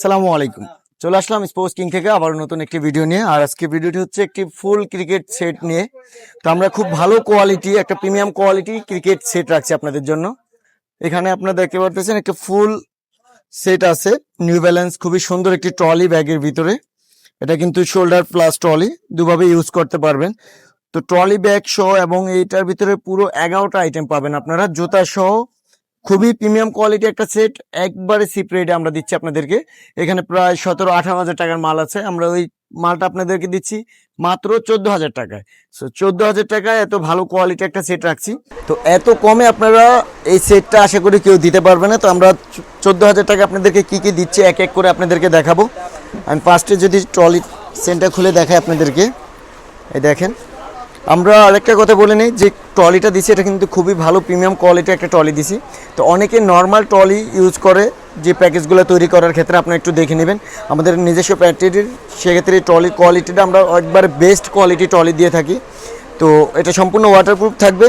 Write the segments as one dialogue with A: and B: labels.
A: সালামু আলাইকুম। চলে আসলাম স্পোর্টস কিং থেকে আবার নতুন একটি ভিডিও নিয়ে। আর আজকে ভিডিওটি হচ্ছে একটি ফুল ক্রিকেট সেট নিয়ে। তো আমরা খুব ভালো কোয়ালিটি একটা প্রিমিয়াম কোয়ালিটি ক্রিকেট সেট রাখছি আপনাদের জন্য। এখানে আপনারা দেখতে পারতেছেন একটা ফুল সেট আছে। নিউ ব্যালেন্স খুবই সুন্দর একটি ট্রলি ব্যাগের ভিতরে। এটা কিন্তু শোল্ডার প্লাস ট্রলি দুভাবে ইউজ করতে পারবেন। তো ট্রলি ব্যাগ সহ এবং এইটার ভিতরে পুরো এগারোটা আইটেম পাবেন আপনারা। জুতা সহ খুবই প্রিমিয়াম কোয়ালিটি একটা সেট, একবারে সিপ রেটে আমরা দিচ্ছি আপনাদেরকে। এখানে প্রায় সতেরো, আঠারো হাজার টাকার মাল আছে। আমরা ওই মালটা আপনাদেরকে দিচ্ছি মাত্র চোদ্দ হাজার টাকায়। সো চোদ্দ হাজার টাকায় এত ভালো কোয়ালিটি একটা সেট রাখছি। তো এত কমে আপনারা এই সেটটা আশা করি কেউ দিতে পারবে না। তো আমরা চোদ্দ হাজার টাকা আপনাদেরকে কি কি দিচ্ছি এক এক করে আপনাদেরকে দেখাবো। আমি ফার্স্টে যদি ট্রলি সেন্টার খুলে দেখাই আপনাদেরকে। এই দেখেন। আমরা আরেকটা কথা বলে নিই, যে ট্রলিটা দিছি, এটা কিন্তু খুবই ভালো প্রিমিয়াম কোয়ালিটি একটা ট্রলি দিছি। তো অনেকে নর্মাল ট্রলি ইউজ করে যে প্যাকেজগুলো তৈরি করার ক্ষেত্রে, আপনারা একটু দেখে নেবেন। আমাদের নিজস্ব প্যাকেটের সেক্ষেত্রে এই ট্রলি কোয়ালিটিটা আমরা একবার বেস্ট কোয়ালিটি ট্রলি দিয়ে থাকি। তো এটা সম্পূর্ণ ওয়াটারপ্রুফ থাকবে।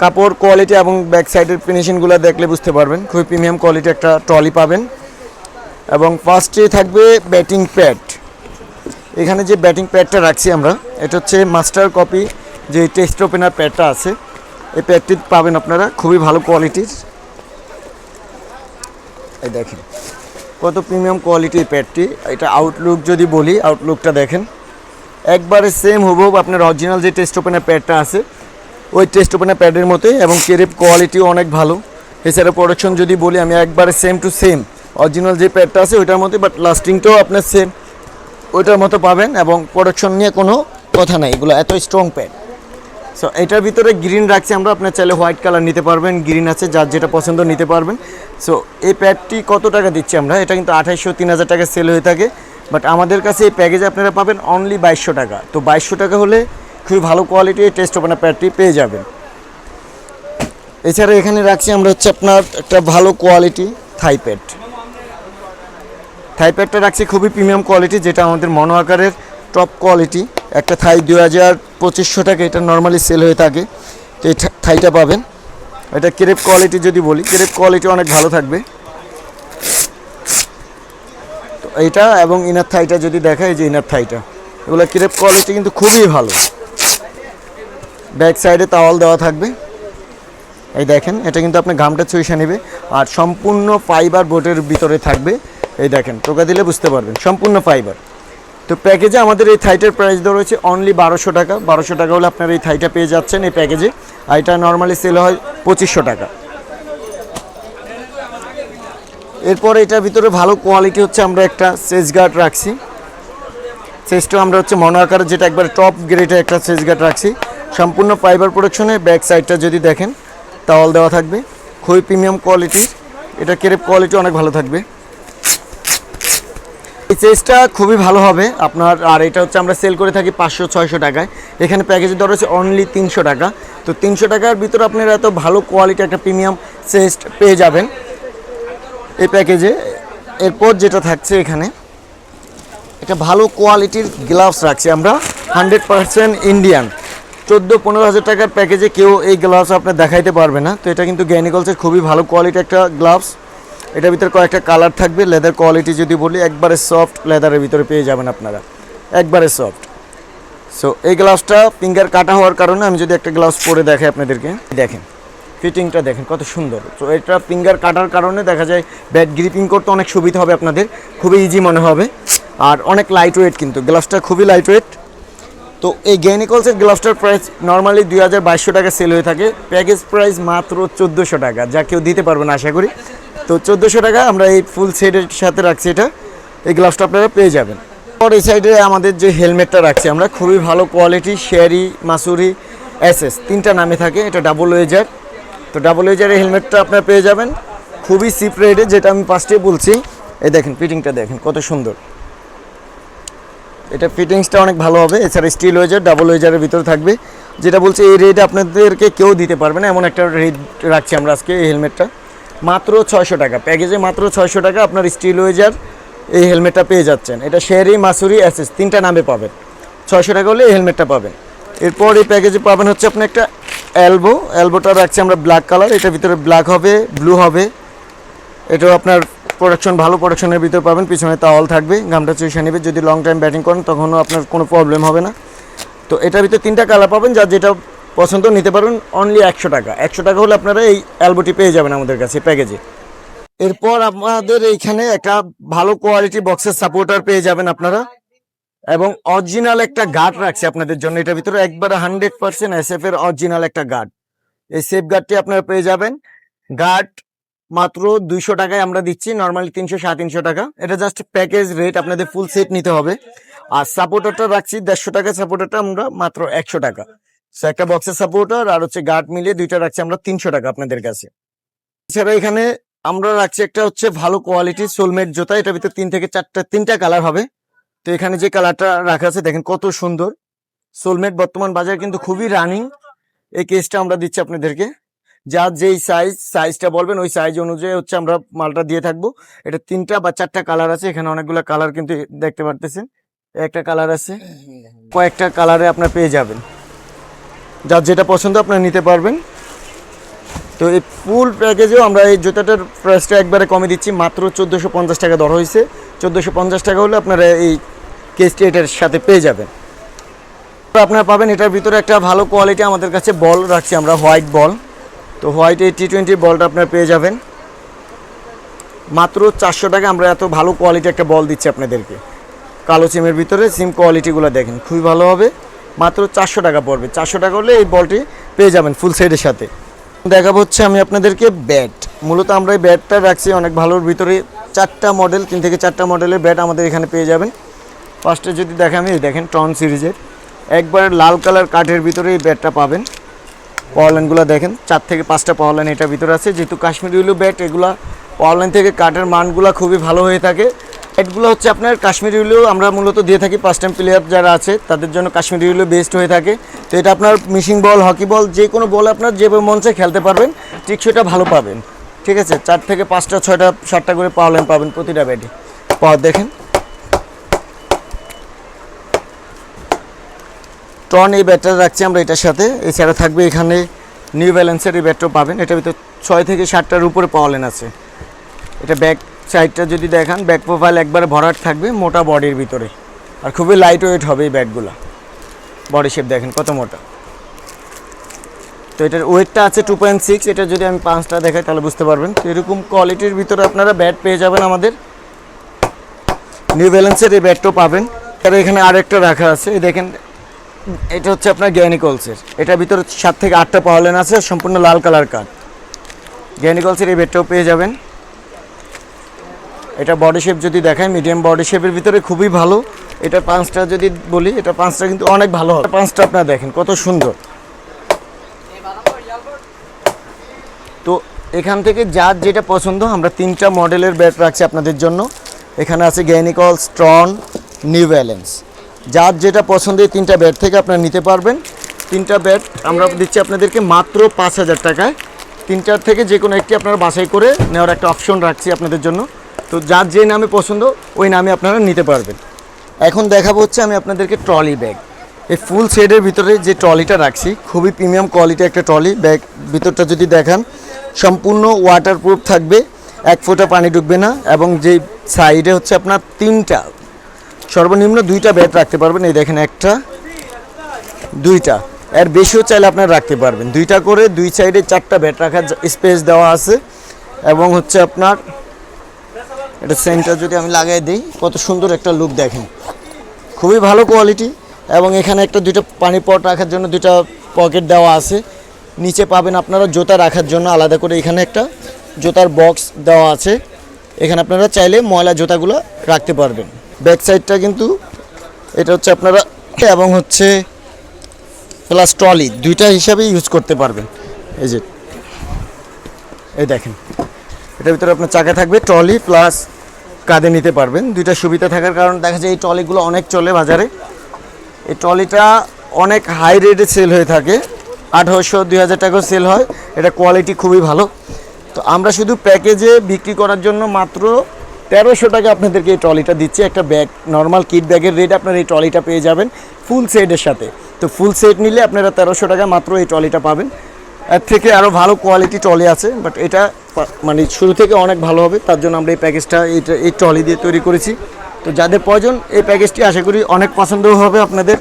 A: কাপড় কোয়ালিটি এবং ব্যাক সাইডের ফিনিশিংগুলো দেখলে বুঝতে পারবেন। খুবই প্রিমিয়াম কোয়ালিটি একটা ট্রলি পাবেন। এবং ফার্স্টে থাকবে ব্যাটিং প্যাড এখানে যে ব্যাটিং প্যাডটা রাখছি আমরা, এটা হচ্ছে মাস্টার কপি যে টেস্ট ওপেনার প্যাডটা আছে। এই প্যাডটি পাবেন আপনারা, খুবই ভালো কোয়ালিটির এই দেখেন, কত প্রিমিয়াম কোয়ালিটির প্যাডটি এটা আউটলুক যদি বলি আউটলুকটা দেখেন। একবারে সেম হুবহুব আপনার অরিজিনাল যে টেস্ট ওপেনার প্যাডটা আছে, ওই টেস্ট ওপেনার প্যাডের মতোই এবং কেরেপ কোয়ালিটিও অনেক ভালো। এছাড়া প্রোডাকশন যদি বলি, আমি একবারে সেম টু সেম অরিজিনাল যে প্যাডটা আছে, ওইটার মতোই বাট লাস্টিংটাও আপনার সেম ওইটার মতো পাবেন এবং প্রোডাকশন নিয়ে কোনো কথা নাই। এগুলো এত স্ট্রং প্যাড সো এটার ভিতরে গ্রিন রাখছি আমরা। আপনার চাইলে হোয়াইট কালার নিতে পারবেন গ্রিন আছে, যার যেটা পছন্দ নিতে পারবেন। সো এই প্যাডটি কত টাকা দিচ্ছি আমরা? এটা কিন্তু আঠাইশশো, তিন হাজার টাকা সেল হয়ে থাকে। বাট আমাদের কাছে এই প্যাকেজে আপনারা পাবেন অনলি বাইশশো টাকা। তো বাইশশো টাকা হলে খুবই ভালো কোয়ালিটির টেস্ট ওপেনার প্যাডটি পেয়ে যাবেন। এছাড়া এখানে রাখছি আমরা হচ্ছে আপনার একটা ভালো কোয়ালিটি থাই প্যাড থাই প্যাডটা রাখছি খুবই প্রিমিয়াম কোয়ালিটি যেটা আমাদের মনো আকারের টপ কোয়ালিটি একটা থাই দু হাজার পঁচিশশো টাকা এটা নর্মালি সেল হয়ে থাকে। তো এই থাইটা পাবেন। এটা ক্রেপ কোয়ালিটি যদি বলি ক্রেপ কোয়ালিটি অনেক ভালো থাকবে। তো এইটা এবং ইনার থাইটা যদি দেখা এই যে ইনার থাইটা এগুলো ক্রেপ কোয়ালিটি কিন্তু খুবই ভালো। ব্যাক সাইডে তাওয়াল দেওয়া থাকবে। এই দেখেন, এটা কিন্তু আপনার ঘামটা চুইসা নেবে। আর সম্পূর্ণ ফাইবার বোটের ভিতরে থাকবে। এই দেখেন, টোকা দিলে বুঝতে পারবেন, সম্পূর্ণ ফাইবার তো প্যাকেজে আমাদের এই থাইটার প্রাইস দেওয়া রয়েছে অনলি বারোশো টাকা। বারোশো টাকা হলে আপনারা এই থাইটা পেয়ে যাচ্ছেন এই প্যাকেজে আর এটা নর্মালি সেল হয় পঁচিশশো টাকা। এরপর এটার ভিতরে ভালো কোয়ালিটি হচ্ছে আমরা একটা সেজ গার্ড রাখছি। সেজটা আমরা হচ্ছে মনো আকারের যেটা একবার টপ গ্রেডের একটা সেজ গার্ড রাখছি। সম্পূর্ণ ফাইবার প্রোডাকশনে ব্যাক সাইডটা যদি দেখেন তাওয়াল দেওয়া থাকবে। খুবই প্রিমিয়াম কোয়ালিটি এটা কেরেপ কোয়ালিটি অনেক ভালো থাকবে। এই চেসটা খুবই ভালো হবে আপনার, আর এটা হচ্ছে আমরা সেল করে থাকি পাঁচশো, ছয়শো টাকায়। এখানে প্যাকেজের দর হচ্ছে অনলি তিনশো টাকা। তো তিনশো টাকার ভিতরে আপনারা এত ভালো কোয়ালিটি একটা প্রিমিয়াম চেস্ট পেয়ে যাবেন এই প্যাকেজে। এরপর যেটা থাকছে এখানে এটা ভালো কোয়ালিটির গ্লাভস রাখছি আমরা হান্ড্রেড পার্সেন্ট ইন্ডিয়ান চোদ্দ, পনেরো হাজার টাকার প্যাকেজে কেউ এই গ্লাভস আপনার দেখাইতে পারবে না। তো এটা কিন্তু গ্যানিকলসের খুবই ভালো কোয়ালিটি একটা গ্লাভস এটার ভিতরে কয়েকটা কালার থাকবে। লেদার কোয়ালিটি যদি বলি, একবারে সফট লেদারের ভিতরে পেয়ে যাবেন আপনারা। একবারে সফট সো এই গ্লাভসটা ফিঙ্গার কাটা হওয়ার কারণে আমি যদি একটা গ্লাভস পরে দেখাই আপনাদেরকে, দেখেন ফিটিংটা দেখেন, কত সুন্দর। তো এটা ফিঙ্গার কাটার কারণে দেখা যায় ব্যাট গ্রিপিং করতে অনেক সুবিধা হবে আপনাদের, খুবই ইজি মনে হবে। আর অনেক লাইট ওয়েট কিন্তু গ্লাভসটা খুবই লাইট ওয়েট তো, এই গেনিকলসের গ্লাভসটার প্রাইস নর্মালি দুই হাজার বাইশশো টাকা সেল হয়ে থাকে। প্যাকেজ প্রাইস মাত্র চোদ্দোশো টাকা, যা কেউ দিতে পারবে না, আশা করি। তো চোদ্দোশো টাকা আমরা এই ফুল সেটের সাথে রাখছি এটা। এই গ্লাভসটা আপনারা পেয়ে যাবেন। পর এই সাইডে আমাদের যে হেলমেটটা রাখছি আমরা, খুবই ভালো কোয়ালিটি, শেয়ারি, মাসুরি, এসএস, তিনটা নামে থাকে, এটা ডাবল ওয়েজার তো ডাবল ওয়েজারের হেলমেটটা আপনারা পেয়ে যাবেন। খুবই সিপ রেটে যেটা আমি ফার্স্টে বলছি, এই দেখেন ফিটিংটা দেখেন, কত সুন্দর। এটা ফিটিংসটা অনেক ভালো হবে, এছাড়া স্টিল ওয়েজার ডাবল ওয়েজারের ভিতরে থাকবে। যেটা বলছে, এই রেট আপনাদেরকে কেউ দিতে পারবে না, এমন একটা রেট রাখছি আমরা আজকে এই হেলমেটটা। মাত্র ছয়শো টাকা। প্যাকেজে মাত্র ছয়শো টাকা আপনার স্টিল ওয়েজার এই হেলমেটটা পেয়ে যাচ্ছেন। এটা শেরি মাসুরি অ্যাসেস তিনটা নামে পাবেন। ছয়শো টাকা হলে এই হেলমেটটা পাবেন। এরপর এই প্যাকেজে পাবেন হচ্ছে আপনি একটা অ্যালবো অ্যালবোটা রাখছি আমরা ব্ল্যাক কালার এটার ভিতরে ব্ল্যাক হবে ব্লু হবে। এটাও আপনার প্রোডাকশন ভালো প্রোডাকশনের ভিতর পাবেন। পিছনে তাওয়াল থাকবে গামটা চুষে নেবে। যদি লং টাইম ব্যাটিং করেন, তখনও আপনার কোনো প্রবলেম হবে না। তো এটার ভিতরে তিনটা কালার পাবেন, যার যেটা পছন্দ নিতে পারবেন অনলি একশো টাকা। একশো টাকা হলে আপনারা এই অ্যালবোটি পেয়ে যাবেন আমাদের কাছে, প্যাকেজে। এরপর আমাদের এইখানে একটা ভালো কোয়ালিটি বক্সের সাপোর্টার পেয়ে যাবেন আপনারা। এবং অরিজিনাল একটা গার্ড রাখছে আপনাদের জন্য। এটার ভিতরে একবারে হান্ড্রেড পার্সেন্ট এস এফ এর অরিজিনাল একটা গার্ড এই সেফ গার্ডটি আপনারা পেয়ে যাবেন। গার্ড মাত্র দুইশো টাকায় আমরা দিচ্ছি নর্মালি তিনশো, সাড়ে তিনশো টাকা। এটা জাস্ট প্যাকেজ রেট আপনাদের ফুল সেট নিতে হবে। আর সাপোর্টারটা রাখছি দেড়শো টাকা সাপোর্টারটা আমরা মাত্র একশো টাকা। একটা বক্সের সাপোর্টার আর হচ্ছে গার্ড মিলিয়ে দুইটা রাখছি আমরা তিনশো টাকা আপনাদের কাছে। এছাড়া এখানে আমরা রাখছি একটা হচ্ছে ভালো কোয়ালিটির সোলমেট জুতা। এটার ভিতরে তিন থেকে চারটা, তিনটা কালার হবে। তো এখানে যে কালারটা রাখা আছে, দেখেন কত সুন্দর। সোলমেট বর্তমান বাজার কিন্তু খুবই রানিং এই কেসটা আমরা দিচ্ছি আপনাদেরকে। যার যেই সাইজ সাইজটা বলবেন, ওই সাইজ অনুযায়ী হচ্ছে আমরা মালটা দিয়ে থাকব। এটা তিনটা বা চারটা কালার আছে। এখানে অনেকগুলো কালার কিন্তু দেখতে পারতেছেন। একটা কালার আছে। কয়েকটা কালারে আপনার পেয়ে যাবেন। যার যেটা পছন্দ আপনারা নিতে পারবেন। তো এই ফুল প্যাকেজেও আমরা এই জুতাটার প্রাইসটা একবারে কমে দিচ্ছি, মাত্র চোদ্দোশো পঞ্চাশ টাকা দর হয়েছে। চোদ্দোশো পঞ্চাশ টাকা হলে আপনারা এই কেসটি এটার সাথে পেয়ে যাবেন। আপনারা পাবেন এটার ভিতরে একটা ভালো কোয়ালিটি আমাদের কাছে বল রাখছি আমরা হোয়াইট বল তো হোয়াইট এই টি টোয়েন্টি বলটা আপনারা পেয়ে যাবেন। মাত্র চারশো টাকা আমরা এত ভালো কোয়ালিটি একটা বল দিচ্ছি আপনাদেরকে। কালো সিমের ভিতরে সিম কোয়ালিটিগুলো দেখেন, খুবই ভালো হবে। মাত্র চারশো টাকা পড়বে। চারশো টাকা হলে এই বলটি পেয়ে যাবেন ফুল সেটের সাথে। দেখাবো হচ্ছে আমি আপনাদেরকে ব্যাট মূলত আমরা এই ব্যাটটা রাখছি অনেক ভালোর ভিতরে। চারটা মডেল তিন থেকে চারটা মডেলের ব্যাট আমাদের এখানে পেয়ে যাবেন। ফার্স্টে যদি দেখেন আমি দেখেন টন সিরিজের একবার লাল কালার কাঠের ভিতরে এই ব্যাটটা পাবেন। পাওয়ারলাইনগুলো দেখেন, চার থেকে পাঁচটা পাওয়ারলাইন এটার ভিতরে আছে। যেহেতু কাশ্মীরি উলু ব্যাট এগুলা পাওয়ারলাইন থেকে কাঠের মানগুলো খুবই ভালো হয়ে থাকে। ব্যাটগুলো হচ্ছে আপনার কাশ্মীরি উলু আমরা মূলত দিয়ে থাকি পাঁচ টাইম প্লেয়ার যারা আছে, তাদের জন্য কাশ্মীরি উলু বেস্ট হয়ে থাকে। তো এটা আপনার মিশিং বল হকি বল যে কোনো বল আপনার মন চায় খেলতে পারবেন টিকসইটা ভালো পাবেন। ঠিক আছে? চার থেকে পাঁচটা, ছয়টা, সাতটা করে পাওয়ারলাইন পাবেন প্রতিটা ব্যাটে পাওয়ার দেখেন। টন এই ব্যাটটা রাখছি আমরা এটার সাথে। এছাড়া থাকবে এখানে নিউ ব্যালেন্সের এই ব্যাটটাও পাবেন। এটার ভিতরে ছয় থেকে সাতটার উপরে পাওয়ালেন আছে। এটা ব্যাক সাইডটা যদি দেখান ব্যাক প্রোফাইল একবারে ভরাট থাকবে মোটা বডির ভিতরে। আর খুবই লাইট ওয়েট হবে এই ব্যাটগুলো বডি শেপ দেখেন কত মোটা। তো এটার ওয়েটটা আছে টু পয়েন্ট সিক্স এটা যদি আমি পাঁচটা দেখাই তাহলে বুঝতে পারবেন। তো এরকম কোয়ালিটির ভিতরে আপনারা ব্যাট পেয়ে যাবেন আমাদের। নিউ ব্যালেন্সের এই ব্যাটটাও পাবেন। আর এখানে আরেকটা রাখা আছে, এই দেখেন, এটা হচ্ছে আপনার গ্যানিকলসের এটার ভিতরে সাত থেকে আটটা পাওয়ালেন আছে, সম্পূর্ণ লাল কালার কাঠ গ্যানিকলসের এই বেডটাও পেয়ে যাবেন। এটা বডি শেপ যদি দেখায় মিডিয়াম বডি শেপের ভিতরে খুবই ভালো। এটা পাঁচটা যদি বলি এটা পাঁচটা কিন্তু অনেক ভালো হবে। পাঁচটা আপনারা দেখেন, কত সুন্দর। তো এখান থেকে যার যেটা পছন্দ, আমরা তিনটা মডেলের ব্যাট রাখছি আপনাদের জন্য। এখানে আছে গ্যানিকল স্ট্রন নিউ ব্যালেন্স যার যেটা পছন্দ, এই তিনটা ব্যাট থেকে আপনারা নিতে পারবেন। তিনটা ব্যাট আমরা দিচ্ছি আপনাদেরকে মাত্র পাঁচ হাজার টাকায়। তিনটার থেকে যে কোনো একটি আপনারা বাছাই করে নেওয়ার একটা অপশন রাখছি আপনাদের জন্য। তো যার যে নামে পছন্দ, ওই নামে আপনারা নিতে পারবেন। এখন দেখাবো হচ্ছে আমি আপনাদেরকে ট্রলি ব্যাগ। এই ফুল সেটের ভিতরে যে ট্রলিটা রাখছি, খুবই প্রিমিয়াম কোয়ালিটি একটা ট্রলি। ব্যাগ ভিতরটা যদি দেখান, সম্পূর্ণ ওয়াটারপ্রুফ থাকবে, এক ফোঁটা পানি ঢুকবে না, এবং যে সাইডে হচ্ছে আপনার তিনটা, সর্বনিম্ন দুইটা ব্যাট রাখতে পারবেন। এই দেখেন একটা, দুইটা। এর বেশিও চাইলে আপনারা রাখতে পারবেন। দুইটা করে দুই সাইডে চারটা ব্যাট রাখার স্পেস দেওয়া আছে, এবং হচ্ছে আপনার এটা সেন্টার যদি আমি লাগাই দিই, কত সুন্দর একটা লুক দেখেন। খুবই ভালো কোয়ালিটি এবং এখানে একটা দুইটা পানি পট রাখার জন্য দুইটা পকেট দেওয়া আছে। নিচে পাবেন আপনারা জুতা রাখার জন্য আলাদা করে এখানে একটা জুতার বক্স দেওয়া আছে। এখানে আপনারা চাইলে ময়লা জুতাগুলো রাখতে পারবেন। ব্যাক সাইডটা কিন্তু এটা হচ্ছে আপনারা এবং হচ্ছে প্লাস ট্রলি দুইটা হিসাবে ইউজ করতে পারবেন। এই যে, এই দেখেন। এটার ভিতরে আপনার চাকা থাকবে ট্রলি প্লাস কাঁধে নিতে পারবেন। দুইটা সুবিধা থাকার কারণ দেখা যায় এই ট্রলিগুলো অনেক চলে বাজারে। এই ট্রলিটা অনেক হাই রেটে সেল হয়ে থাকে। আঠারোশো, দুই হাজার টাকাও সেল হয়। এটা কোয়ালিটি খুবই ভালো। তো আমরা শুধু প্যাকেজে বিক্রি করার জন্য মাত্র তেরোশো টাকা আপনাদেরকে এই ট্রলিটা দিচ্ছি। একটা ব্যাগ নর্মাল কিট ব্যাগের রেট আপনারা এই ট্রলিটা পেয়ে যাবেন ফুল সেটের সাথে। তো ফুল সেট নিলে আপনারা তেরোশো টাকা মাত্র এই ট্রলিটা পাবেন। এর থেকে আরও ভালো কোয়ালিটি ট্রলি আছে বাট এটা মানে শুরু থেকে অনেক ভালো হবে, তার জন্য আমরা এই প্যাকেজটা এইটা, এই ট্রলি দিয়ে তৈরি করেছি। তো যাদের প্রয়োজন, এই প্যাকেজটি আশা করি অনেক পছন্দ হবে আপনাদের।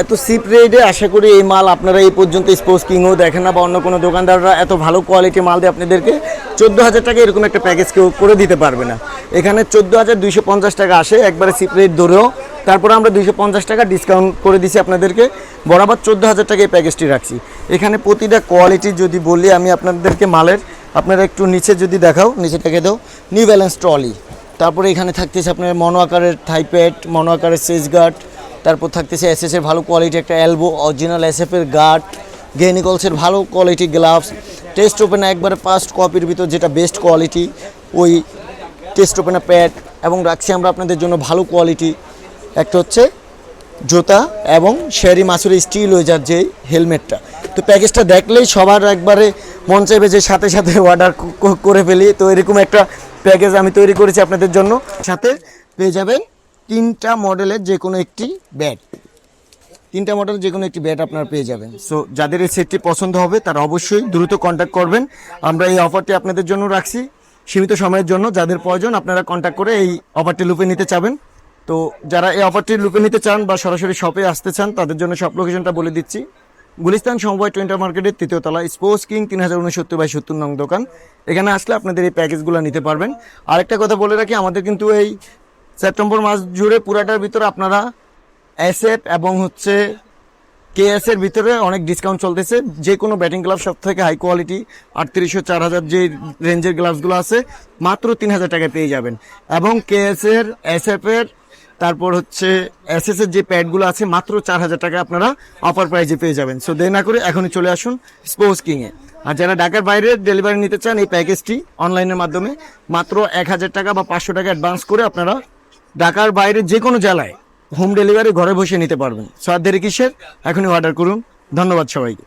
A: এত সিপ রেটে আশা করি এই মাল আপনারা এই পর্যন্ত স্পোর্টস কিংও দেখেন না বা অন্য কোনো দোকানদাররা এত ভালো কোয়ালিটি মাল দিয়ে আপনাদেরকে চোদ্দ হাজার টাকা এরকম একটা প্যাকেজ কেউ করে দিতে পারবে না। এখানে চোদ্দ হাজার দুইশো পঞ্চাশ টাকা আসে, একবারে সিপ রেট ধরেও। তারপরে আমরা দুইশো পঞ্চাশ টাকা ডিসকাউন্ট করে দিছি আপনাদেরকে। বরাবর চোদ্দ হাজার টাকা এই প্যাকেজটি রাখছি। এখানে প্রতিটা কোয়ালিটি যদি বলি আমি আপনাদেরকে মালের, আপনারা একটু নিচে যদি দেখাও, নিচে থেকে দাও। নিউ ব্যালেন্স ট্রলি তারপরে এখানে থাকতেছে আপনার মনো আকারের থাইপ্যাড মনো আকারের সেজ গার্ড তারপর থাকতেছে এস এর ভালো কোয়ালিটি একটা অ্যালবো অরিজিনাল এস এর গার্ড গেনিকলসের ভালো কোয়ালিটি গ্লাভস টেস্ট ওপেন একবারে ফার্স্ট কপির ভিতর যেটা বেস্ট কোয়ালিটি ওই টেস্ট ওপেনার প্যাড এবং রাখছি আমরা আপনাদের জন্য ভালো কোয়ালিটি একটা হচ্ছে জুতা এবং শেরি মাসুরি স্টিল ওয়েজার যে হেলমেটটা। তো প্যাকেজটা দেখলেই সবার একবারে মন চাইবে যে সাথে সাথে অর্ডার করে ফেলি। তো এরকম একটা প্যাকেজ আমি তৈরি করেছি আপনাদের জন্য। সাথে পেয়ে যাবেন তিনটা মডেলের যে কোনো একটি ব্যাট তিনটা মডেল যে কোনো একটি ব্যাট আপনারা পেয়ে যাবেন। সো যাদের এই সেটটি পছন্দ হবে, তারা অবশ্যই দ্রুত কন্ট্যাক্ট করবেন। আমরা এই অফারটি আপনাদের জন্য রাখছি। সীমিত সময়ের জন্য, যাদের প্রয়োজন, আপনারা কন্ট্যাক্ট করে এই অফারটি লুপে নিতে চাবেন। তো যারা এই অফারটি লুপে নিতে চান বা সরাসরি শপে আসতে চান, তাদের জন্য শপ লোকেশনটা বলে দিচ্ছি। গুলিস্তান সমবায় টোয়েন্টার মার্কেটের তৃতীয় তলা, স্পোর্টস কিং তিন হাজার উনসত্তর বাই সত্তর নং দোকান। এখানে আসলে আপনাদের এই প্যাকেজগুলো নিতে পারবেন। আরেকটা কথা বলে রাখি, আমাদের কিন্তু এই সেপ্টেম্বর মাস জুড়ে পুরাটার ভিতরে আপনারা অ্যাসেট এবং হচ্ছে কেএস এর ভিতরে অনেক ডিসকাউন্ট চলতেছে। যে কোনো ব্যাটিং গ্লাভ সব থেকে হাই কোয়ালিটি আটত্রিশশো চার হাজার যে রেঞ্জের গ্লাভসগুলো আছে, মাত্র তিন হাজার টাকায় পেয়ে যাবেন। এবং কেএস এর এর তারপর হচ্ছে এর যে প্যাডগুলো আছে, মাত্র চার হাজার টাকা আপনারা অফার প্রাইজে পেয়ে যাবেন। সো দেরি না করে এখনই চলে আসুন স্পোর্টস কিংয়ে আর যারা ঢাকার বাইরে ডেলিভারি নিতে চান, এই প্যাকেজটি অনলাইনের মাধ্যমে মাত্র এক হাজার টাকা বা পাঁচশো টাকা অ্যাডভান্স করে আপনারা ঢাকার বাইরে যে কোনো জেলায় হোম ডেলিভারি ঘরে বসে নিতে পারবেন। সো আর দেরি কিসের? এখনই অর্ডার করুন। ধন্যবাদ সবাইকে।